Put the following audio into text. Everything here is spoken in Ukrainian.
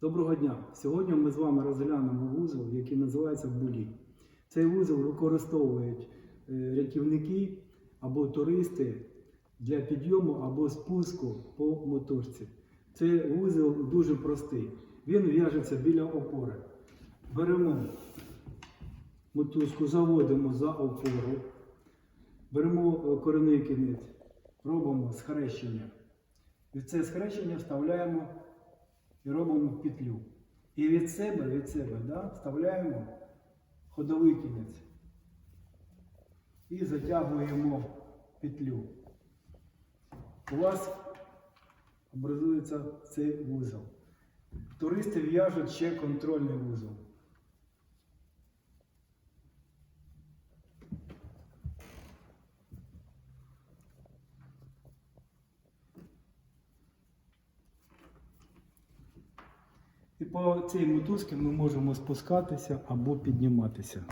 Доброго дня! Сьогодні ми з вами розглянемо вузол, який називається булі. Цей вузол використовують е, рятівники або туристи для підйому або спуску по моторці. Цей вузол дуже простий. Він в'яжеться біля опори. Беремо мотузку, заводимо за опору, беремо е, коренний кінець, робимо схрещення. І це схрещення вставляємо і робимо петлю. І від себе, від себе да, вставляємо ходовий кінець. І затягуємо петлю. У вас образується цей вузол. Туристи в'яжуть ще контрольний вузол. І по цій мотузці ми можемо спускатися або підніматися.